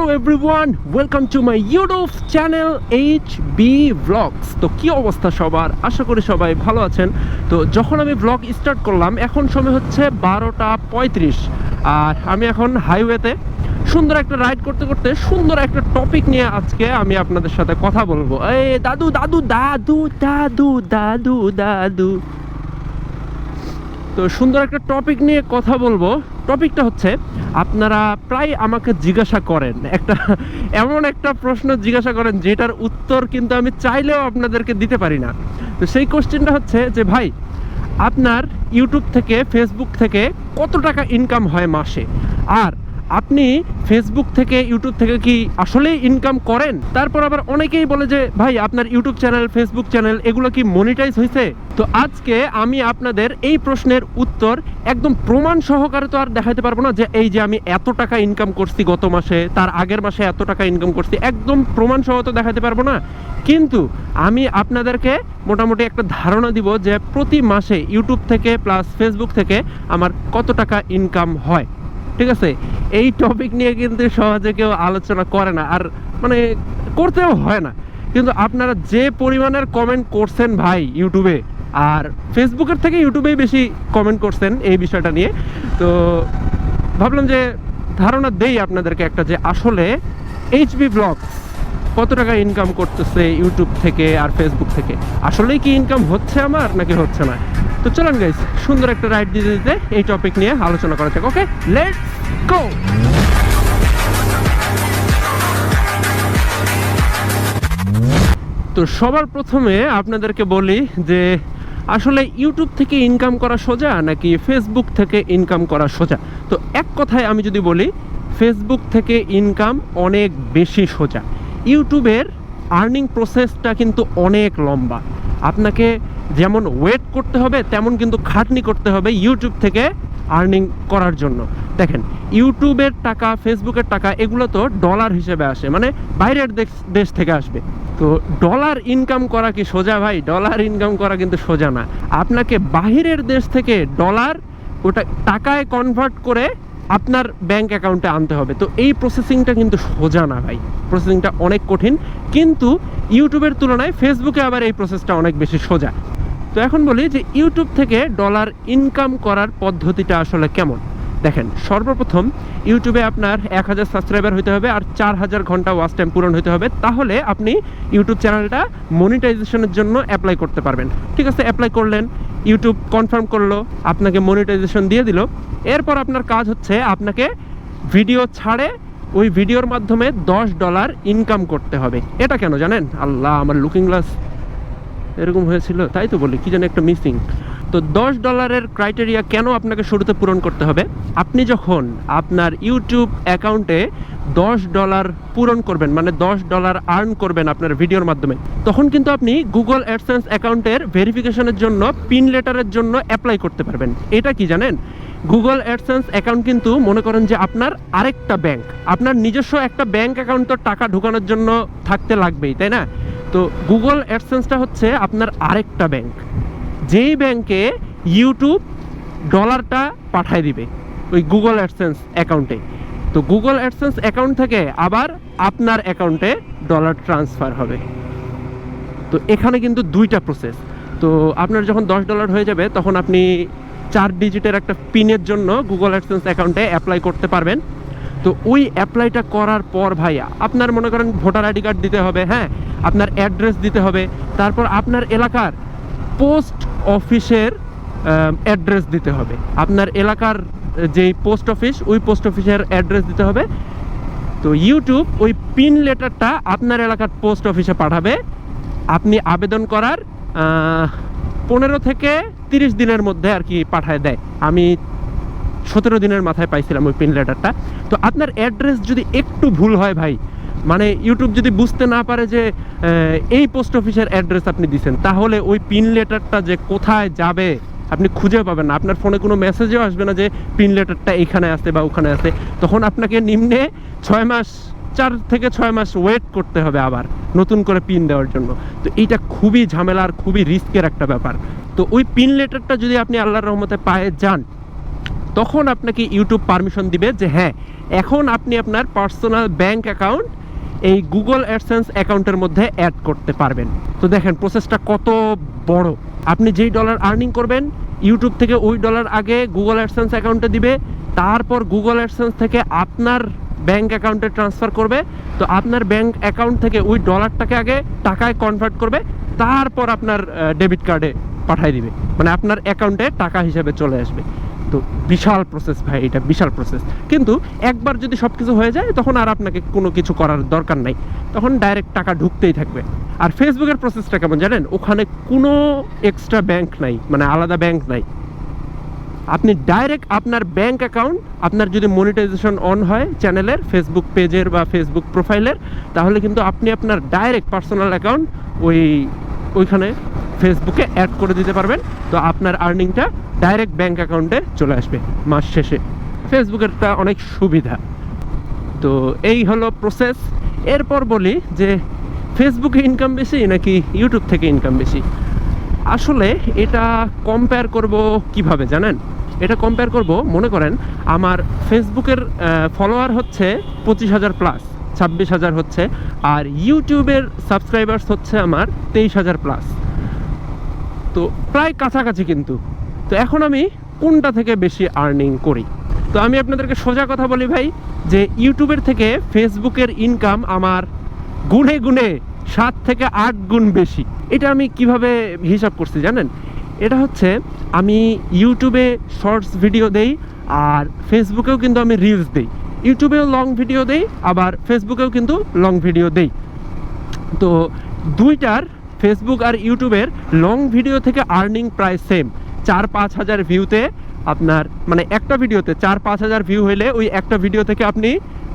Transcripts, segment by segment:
Hello everyone welcome to my YouTube channel H B blogs তো কি অবস্থা সবার? আশা করি সবাই ভালো আছেন। তো যখন আমি ব্লগ স্টার্ট করলাম, এখন সময় হচ্ছে বারোটা পঁয়ত্রিশ। আর আমি এখন হাইওয়েতে সুন্দর একটা রাইড করতে করতে সুন্দর একটা টপিক নিয়ে আজকে আমি আপনাদের সাথে কথা বলব। এই দাদু দাদু দাদু দাদু দাদু দাদু। তো সুন্দর একটা টপিক নিয়ে কথা বলব। টপিকটা হচ্ছে, আপনারা প্রায় আমাকে জিজ্ঞাসা করেন, একটা এমন একটা প্রশ্ন জিজ্ঞাসা করেন, যেটার উত্তর কিন্তু আমি চাইলেও আপনাদেরকে দিতে পারি না। তো সেই কোশ্চেনটা হচ্ছে যে, ভাই, আপনার ইউটিউব থেকে ফেসবুক থেকে কত টাকা ইনকাম হয় মাসে? আর আপনি ফেসবুক থেকে ইউটিউব থেকে কি আসলেই ইনকাম করেন? তারপর আবার অনেকেই বলে যে, ভাই, আপনার ইউটিউব চ্যানেল ফেসবুক চ্যানেল এগুলো কি মনিটাইজ হয়েছে তো আজকে আমি আপনাদের এই প্রশ্নের উত্তর একদম প্রমাণ সহকারে তো আর দেখাতে পারব না যে, এই যে আমি এত টাকা ইনকাম করছি গত মাসে, তার আগের মাসে এত টাকা ইনকাম করছি, একদম প্রমাণ সহ তো দেখাতে পারব না। কিন্তু আমি আপনাদেরকে মোটামুটি একটা ধারণা দিব যে, প্রতি মাসে ইউটিউব থেকে প্লাস ফেসবুক থেকে আমার কত টাকা ইনকাম হয়। ঠিক আছে? এই টপিক নিয়ে কিন্তু সহজে কেউ আলোচনা করে না। আর মানে করতেও হয় না। কিন্তু আপনারা যে পরিমাণের কমেন্ট করছেন ভাই ইউটিউবে আর ফেসবুকের থেকে ইউটিউবেই বেশি কমেন্ট করছেন এই বিষয়টা নিয়ে, তো ভাবলাম যে ধারণা দেই আপনাদেরকে একটা যে আসলে এইচবি ব্লগস কত টাকা ইনকাম করতেছে ইউটিউব থেকে আর ফেসবুক থেকে। আসলেই কি ইনকাম হচ্ছে আমার নাকি হচ্ছে না? তো চলেন গাইস সুন্দর একটা রাইড দিতে দিতে এই টপিক নিয়ে আলোচনা করা যাক ওকে লেটস গো তো সবার প্রথমে আপনাদেরকে বলি যে, আসলে ইউটিউব থেকে ইনকাম করা সোজা নাকি ফেসবুক থেকে ইনকাম করা সোজা? তো এক কথায় আমি যদি বলি ফেসবুক থেকে ইনকাম অনেক বেশি সোজা। ইউটিউবের আর্নিং প্রসেসটা কিন্তু অনেক লম্বা। আপনাকে যেমন ওয়েট করতে হবে, তেমন কিন্তু খাটনি করতে হবে ইউটিউব থেকে আর্নিং করার জন্য। দেখেন, ইউটিউবের টাকা, ফেসবুকের টাকা, এগুলো তো ডলার হিসেবে আসে মানে বাইরের দেশ দেশ থেকে আসবে। তো ডলার ইনকাম করা কি সোজা ভাই? ডলার ইনকাম করা কিন্তু সোজা না। আপনাকে বাহিরের দেশ থেকে ডলার ওটা টাকায় কনভার্ট করে আপনার ব্যাংক অ্যাকাউন্টে আনতে হবে। তো এই প্রসেসিংটা কিন্তু সোজা না ভাই। প্রসেসিংটা অনেক কঠিন, কিন্তু ইউটিউবের তুলনায় ফেসবুকে আবার এই প্রসেসটা অনেক বেশি সোজা। তো এখন বলি যে ইউটিউব থেকে ডলার ইনকাম করার পদ্ধতিটা আসলে কেমন? দেখেন, সর্বপ্রথম ইউটিউবে আপনার এক হাজার সাবস্ক্রাইবার হতে হবে আর চার হাজার ঘণ্টা ওয়াচ টাইম পূরণ হতে হবে। তাহলে আপনি ইউটিউব চ্যানেলটা মনিটাইজেশনের জন্য অ্যাপ্লাই করতে পারবেন। ঠিক আছে অ্যাপ্লাই করলেন ইউটিউব কনফার্ম করল, আপনাকে মনিটাইজেশন দিয়ে দিল। এরপর আপনার কাজ হচ্ছে আপনাকে ভিডিও ছাড়ে ওই ভিডিওর মাধ্যমে দশ ডলার ইনকাম করতে হবে। এটা কেন জানেন? আল্লাহ, আমার লুকিং গ্লাস এরকম হয়েছিল, তাই তো বলি? কি যেন একটা মিসিং তো দশ ডলারের ক্রাইটেরিয়া কেন আপনাকে শুরুতে পূরণ করতে হবে? আপনি যখন আপনার ইউটিউব অ্যাকাউন্টে দশ ডলার পূরণ করবেন মানে দশ ডলার আর্ন করবেন আপনার ভিডিওর মাধ্যমে, তখন কিন্তু আপনি গুগল অ্যাডসেন্স অ্যাকাউন্টের ভেরিফিকেশনের জন্য পিন লেটারের জন্য অ্যাপ্লাই করতে পারবেন। এটা কি জানেন? গুগল অ্যাডসেন্স অ্যাকাউন্ট কিন্তু মনে করেন যে আপনার আরেকটা ব্যাংক। আপনার নিজস্ব একটা ব্যাংক অ্যাকাউন্ট তো টাকা ঢোকানোর জন্য থাকতে লাগবেই, তাই না? তো গুগল অ্যাডসেন্সটা হচ্ছে আপনার আরেকটা ব্যাংক। যেই ব্যাংকে ইউটিউব ডলারটা পাঠায় দিবে ওই গুগল অ্যাডসেন্স অ্যাকাউন্টে। তো গুগল অ্যাডসেন্স অ্যাকাউন্ট থেকে আবার আপনার অ্যাকাউন্টে ডলার ট্রান্সফার হবে। তো এখানে কিন্তু দুইটা প্রসেস তো আপনার যখন দশ ডলার হয়ে যাবে, তখন আপনি চার ডিজিটের একটা পিনের জন্য গুগল অ্যাডসেন্স অ্যাকাউন্টে অ্যাপ্লাই করতে পারবেন। তো ওই অ্যাপ্লাইটা করার পর ভাইয়া, আপনার মনে করেন ভোটার আইডি কার্ড দিতে হবে হ্যাঁ? আপনার অ্যাড্রেস দিতে হবে, তারপর আপনার এলাকার পোস্ট অফিসের অ্যাড্রেস দিতে হবে। আপনার এলাকার যেই পোস্ট অফিস ওই পোস্ট অফিসের অ্যাড্রেস দিতে হবে। তো ইউটিউব ওই পিন লেটারটা আপনার এলাকার পোস্ট অফিসে পাঠাবে। আপনি আবেদন করার পনেরো থেকে তিরিশ দিনের মধ্যে আর কি পাঠায় দেয়। আমি সতেরো দিনের মাথায় পাইছিলাম ওই পিন লেটারটা তো আপনার অ্যাড্রেস যদি একটু ভুল হয় ভাই মানে ইউটিউব যদি বুঝতে না পারে যে এই পোস্ট অফিসের অ্যাড্রেস আপনি দিচ্ছেন তাহলে ওই পিন লেটারটা যে কোথায় যাবে আপনি খুঁজে পাবেন না। আপনার ফোনে কোনো মেসেজও আসবে না যে পিন লেটারটা এখানে আছে বা ওখানে আছে। তখন আপনাকে নিম্নে ছয় মাস, চার থেকে ছয় মাস ওয়েট করতে হবে আবার, নতুন করে পিন দেওয়ার জন্য। তো এইটা খুবই ঝামেলার, খুবই রিস্কের একটা ব্যাপার। তো ওই পিন লেটারটা যদি আপনি আল্লাহর রহমতে পায়ে যান, তখন আপনাকে ইউটিউব পারমিশন দিবে যে হ্যাঁ এখন আপনি আপনার পার্সোনাল ব্যাংক অ্যাকাউন্ট এই গুগল অ্যাডসেন্স অ্যাকাউন্টের মধ্যে অ্যাড করতে পারবেন। তো দেখেন প্রসেসটা কত বড়। আপনি যেই ডলার আর্নিং করবেন ইউটিউব থেকে ওই ডলার আগে গুগল অ্যাডসেন্স অ্যাকাউন্টে দিবে, তারপর গুগল অ্যাডসেন্স থেকে আপনার ব্যাংক অ্যাকাউন্টে ট্রান্সফার করবে, তো আপনার ব্যাংক অ্যাকাউন্ট থেকে ওই ডলারটাকে আগে টাকায় কনভার্ট করবে, তারপর আপনার ডেবিট কার্ডে পাঠিয়ে দিবে। মানে আপনার অ্যাকাউন্টে টাকা হিসেবে চলে আসবে। তো বিশাল প্রসেস ভাই, এটা বিশাল প্রসেস কিন্তু একবার যদি সব কিছু হয়ে যায়, তখন আর আপনাকে কোনো কিছু করার দরকার নাই। তখন ডাইরেক্ট টাকা ঢুকতেই থাকবে। আর ফেসবুকের প্রসেসটা কেমন জানেন? ওখানে কোনো এক্সট্রা ব্যাংক নাই মানে আলাদা ব্যাংক নাই। আপনি ডাইরেক্ট আপনার ব্যাংক অ্যাকাউন্ট আপনার যদি মনিটাইজেশন অন হয় চ্যানেলের ফেসবুক পেজের বা ফেসবুক প্রোফাইলের তাহলে কিন্তু আপনি আপনার ডাইরেক্ট পার্সোনাল অ্যাকাউন্ট ওই, ওইখানে ফেসবুকে অ্যাড করে দিতে পারবেন। তো আপনার আর্নিংটা ডাইরেক্ট ব্যাঙ্ক অ্যাকাউন্টে চলে আসবে মাস শেষে। ফেসবুকেরটা অনেক সুবিধা। তো এই হলো প্রসেস এরপর বলি যে ফেসবুকে ইনকাম বেশি নাকি ইউটিউব থেকে ইনকাম বেশি? আসলে এটা কম্পেয়ার করব কীভাবে জানেন? এটা কম্পেয়ার করব, মনে করেন, আমার ফেসবুকের ফলোয়ার হচ্ছে পঁচিশ হাজার প্লাস ছাব্বিশ হাজার হচ্ছে, আর ইউটিউবের সাবস্ক্রাইবার্স হচ্ছে আমার তেইশ হাজার প্লাস তো প্রায় কাছাকাছি কিন্তু। তো এখন আমি কোনটা থেকে বেশি আর্নিং করি? তো আমি আপনাদেরকে সোজা কথা বলি ভাই, যে ইউটিউবের থেকে ফেসবুকের ইনকাম আমার গুণে গুণে সাত থেকে আট গুণ বেশি। এটা আমি কীভাবে হিসাব করছি জানেন? এটা হচ্ছে আমি ইউটিউবে শর্টস ভিডিও দেই আর ফেসবুকেও কিন্তু আমি রিলস দেই। ইউটিউবেও লং ভিডিও দেই, আবার ফেসবুকেও কিন্তু লং ভিডিও দেই। তো দুইটার ফেসবুক আর ইউটিউবের লং ভিডিও থেকে আর্নিং প্রায় সেম চার পাঁচ হাজার ভিউতে আপনার মানে একটা ভিডিওতে চার পাঁচ হাজার ভিউ হইলে ওই একটা ভিডিও থেকে আপনি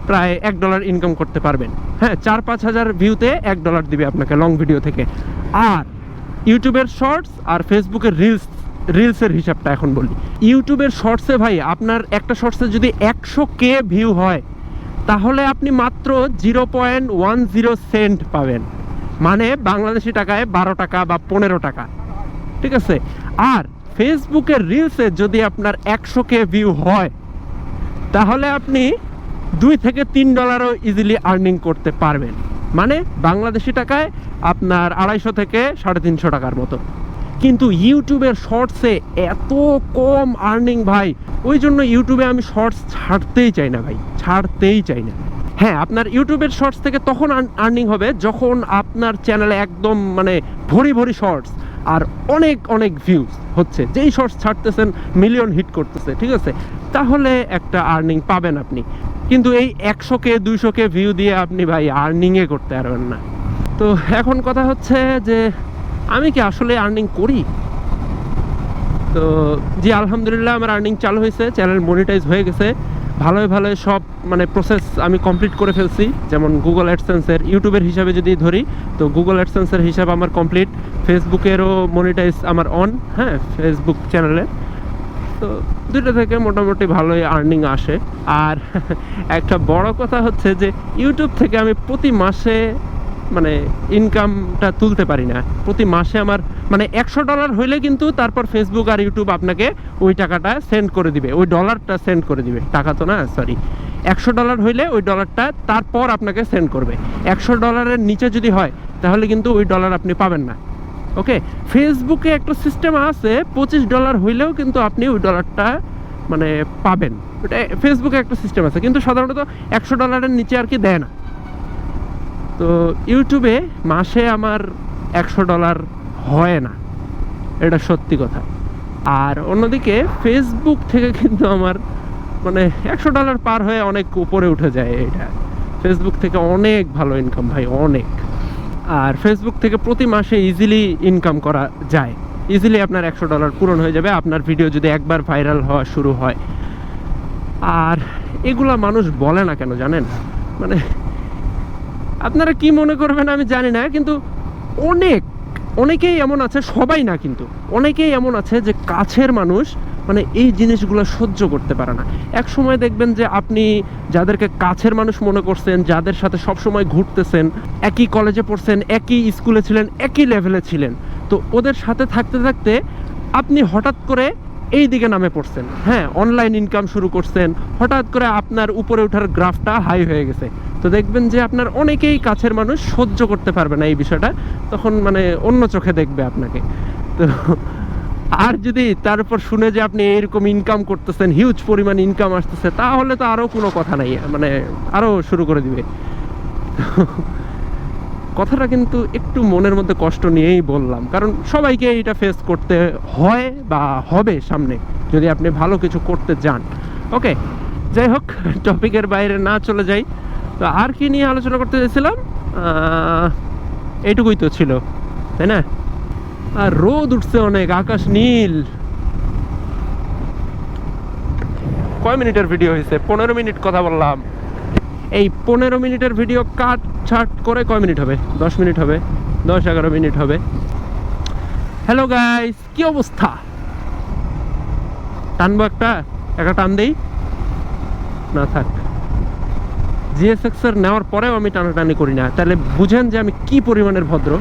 প্রায় এক ডলার ইনকাম করতে পারবেন। হ্যাঁ চার পাঁচ হাজার ভিউতে এক ডলার দিবে আপনাকে লং ভিডিও থেকে। আর ইউটিউবের শর্টস আর ফেসবুকের রিলস রিলসের হিসাবটা এখন বলি। ইউটিউবের শর্টসে ভাই, আপনার একটা শর্টসে যদি একশো কে ভিউ হয়, তাহলে আপনি মাত্র zero point one zero cent পাবেন। মানে বাংলাদেশি টাকায় বারো টাকা বা পনেরো টাকা। ঠিক আছে? আর ফেসবুকের রিলসে যদি আপনার একশো কে ভিউ হয়, তাহলে আপনি দুই থেকে তিন ডলারও ইজিলি আর্নিং করতে পারবেন। মানে বাংলাদেশি টাকায় আপনার আড়াইশো থেকে সাড়ে তিনশো টাকার মতো। কিন্তু ইউটিউবের শর্টসে এত কম আর্নিং ভাই। ওই জন্য ইউটিউবে আমি শর্টস ছাড়তেই চাই না ভাই, ছাড়তেই চাই না। হ্যাঁ আপনার ইউটিউবের শর্টস থেকে তখন আর্নিং হবে যখন আপনার চ্যানেলে একদম মানে ভরি ভরি শর্টস আর অনেক অনেক ভিউজ হচ্ছে। যেই শর্টস ছাড়তেছেন মিলিয়ন হিট করতেছে, ঠিক আছে? তাহলে একটা আর্নিং পাবেন আপনি। কিন্তু এই একশো কে দুইশো কে ভিউ দিয়ে আপনি ভাই আর্নিংয়ে করতে পারবেন না। তো এখন কথা হচ্ছে যে, আমি কি আসলে আর্নিং করি? তো জি, আলহামদুলিল্লাহ আমার আর্নিং চালু হয়েছে চ্যানেল মনিটাইজ হয়ে গেছে। ভালোই ভালোই সব মানে প্রসেস আমি কমপ্লিট করে ফেলছি। যেমন গুগল অ্যাডসেন্সের ইউটিউবের হিসাবে যদি ধরি, তো গুগল অ্যাডসেন্সের হিসাব আমার কমপ্লিট ফেসবুকেরও মনিটাইজ আমার অন হ্যাঁ ফেসবুক চ্যানেলে তো দুটো থেকে মোটামুটি ভালোই আর্নিং আসে। আর একটা বড় কথা হচ্ছে যে ইউটিউব থেকে আমি প্রতি মাসে মানে ইনকামটা তুলতে পারি না। প্রতি মাসে আমার মানে একশো ডলার হইলে কিন্তু তারপর ফেসবুক আর ইউটিউব আপনাকে ওই টাকাটা সেন্ড করে দিবে। ওই ডলারটা সেন্ড করে দিবে। টাকা তো না? সরি একশো ডলার হইলে ওই ডলারটা তারপর আপনাকে সেন্ড করবে। একশো ডলারের নিচে যদি হয়, তাহলে কিন্তু ওই ডলার আপনি পাবেন না। ওকে ফেসবুকে একটা সিস্টেম আছে, পঁচিশ ডলার হইলেও কিন্তু আপনি ওই ডলারটা মানে পাবেন। ওটা ফেসবুকে একটা সিস্টেম আছে। কিন্তু সাধারণত একশো ডলারের নিচে আর কি দেয় না। তো ইউটিউবে মাসে আমার একশো ডলার হয় না। এটা সত্যি কথা। আর অন্যদিকে ফেসবুক থেকে কিন্তু আমার মানে একশো ডলার পার হয়ে অনেক উপরে উঠে যায় এটা। ফেসবুক থেকে অনেক ভালো ইনকাম ভাই, অনেক। আর ফেসবুক থেকে প্রতি মাসে ইজিলি ইনকাম করা যায়। ইজিলি আপনার একশো ডলার পূরণ হয়ে যাবে। আপনার ভিডিও যদি একবার ভাইরাল হওয়া শুরু হয়। আর এগুলা মানুষ বলে না কেন জানেন? মানে আপনারা কি মনে করবেন আমি জানি না, কিন্তু অনেক, অনেকেই এমন আছে, সবাই না কিন্তু, অনেকেই এমন আছে যে কাছের মানুষ মানে এই জিনিসগুলো সহ্য করতে পারে না। এক সময় দেখবেন যে আপনি যাদেরকে কাছের মানুষ মনে করছেন, যাদের সাথে সব সময় ঘুরতেছেন, একই কলেজে পড়ছেন, একই স্কুলে ছিলেন, একই লেভেলে ছিলেন, তো ওদের সাথে থাকতে থাকতে আপনি হঠাৎ করে এই দিকে নামে পড়ছেন। হ্যাঁ অনলাইন ইনকাম শুরু করছেন, হঠাৎ করে আপনার উপরে ওঠার গ্রাফটা হাই হয়ে গেছে। তো দেখবেন যে আপনার অনেকেই কাছের মানুষ সহ্য করতে পারবে না এই বিষয়টা। তখন মানে অন্য চোখে দেখবে আপনাকে। তো আর যদি তারপর শুনে যে আপনি এরকম ইনকাম করতেছেন হিউজ পরিমাণ ইনকাম আসতেছে, তাহলে তো আরও কোনো কথা নাই মানে আরও শুরু করে দিবে। কথাটা কিন্তু একটু মনের মধ্যে কষ্ট নিয়েই বললাম। কারণ সবাইকে এটা ফেস করতে হয় বা হবে সামনে, যদি আপনি ভালো কিছু করতে যান। ওকে যাই হোক টপিকের বাইরে না চলে যাই। তো আর কি নিয়ে আলোচনা করতে চাইছিলাম? এইটুকুই তো ছিল, তাই না? আর রোদ উঠছে অনেক, আকাশ নীল। কয় মিনিটের ভিডিও হয়েছে? পনেরো মিনিট কথা বললাম। এই পনেরো মিনিটের ভিডিও কাট, ছাট করে কয় মিনিট হবে? দশ মিনিট হবে, দশ এগারো মিনিট হবে। হ্যালো গাইস কি অবস্থা? টানবো একটা? একটা টান দেই? না থাক। জিএসএক্স এর নেওয়ার পরেও আমি টানাটানি করি না। তাহলে বুঝেন যে আমি কি পরিমাণের ভদ্র।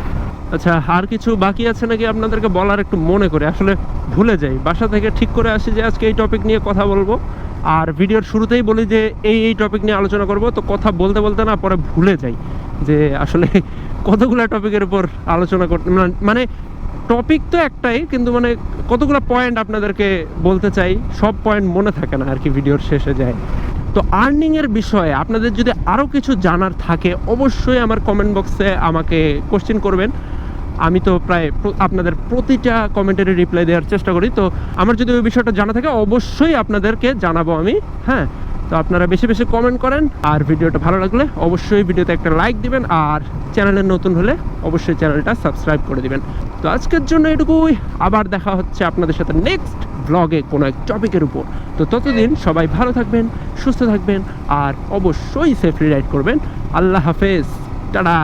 আচ্ছা আর কিছু বাকি আছে নাকি আপনাদেরকে বলার একটু মনে করে? আসলে ভুলে যাই। বাসা থেকে ঠিক করে আসি যে আজকে এই টপিক নিয়ে কথা বলব। আর ভিডিওর শুরুতেই বলি যে এই এই টপিক নিয়ে আলোচনা করব। তো কথা বলতে বলতে না, পরে ভুলে যাই যে আসলে কতগুলো টপিকের উপর আলোচনা করতে মানে টপিক তো একটাই, কিন্তু মানে কতগুলো পয়েন্ট আপনাদেরকে বলতে চাই, সব পয়েন্ট মনে থাকে না আর কি ভিডিওর শেষে যায়। তো আর্নিং এর বিষয়ে আপনাদের যদি আরও কিছু জানার থাকে, অবশ্যই আমার কমেন্ট বক্সে আমাকে কোশ্চেন করবেন। আমি তো প্রায় আপনাদের প্রতিটা কমেন্টের রিপ্লাই দেওয়ার চেষ্টা করি। তো আমার যদি ওই বিষয়টা জানা থাকে, অবশ্যই আপনাদেরকে জানাব আমি হ্যাঁ? তো আপনারা বেশি বেশি কমেন্ট করেন, আর ভিডিওটা ভালো লাগলে অবশ্যই ভিডিওতে একটা লাইক দিবেন, আর চ্যানেলে নতুন হলে অবশ্যই চ্যানেলটা সাবস্ক্রাইব করে দিবেন। তো আজকের জন্য এটুকুই। আবার দেখা হচ্ছে আপনাদের সাথে নেক্সট ব্লগে কোনো এক টপিকের উপর। তো ততদিন সবাই ভালো থাকবেন, সুস্থ থাকবেন, আর অবশ্যই সেফলি রাইড করবেন। আল্লাহ হাফেজ। টাটা।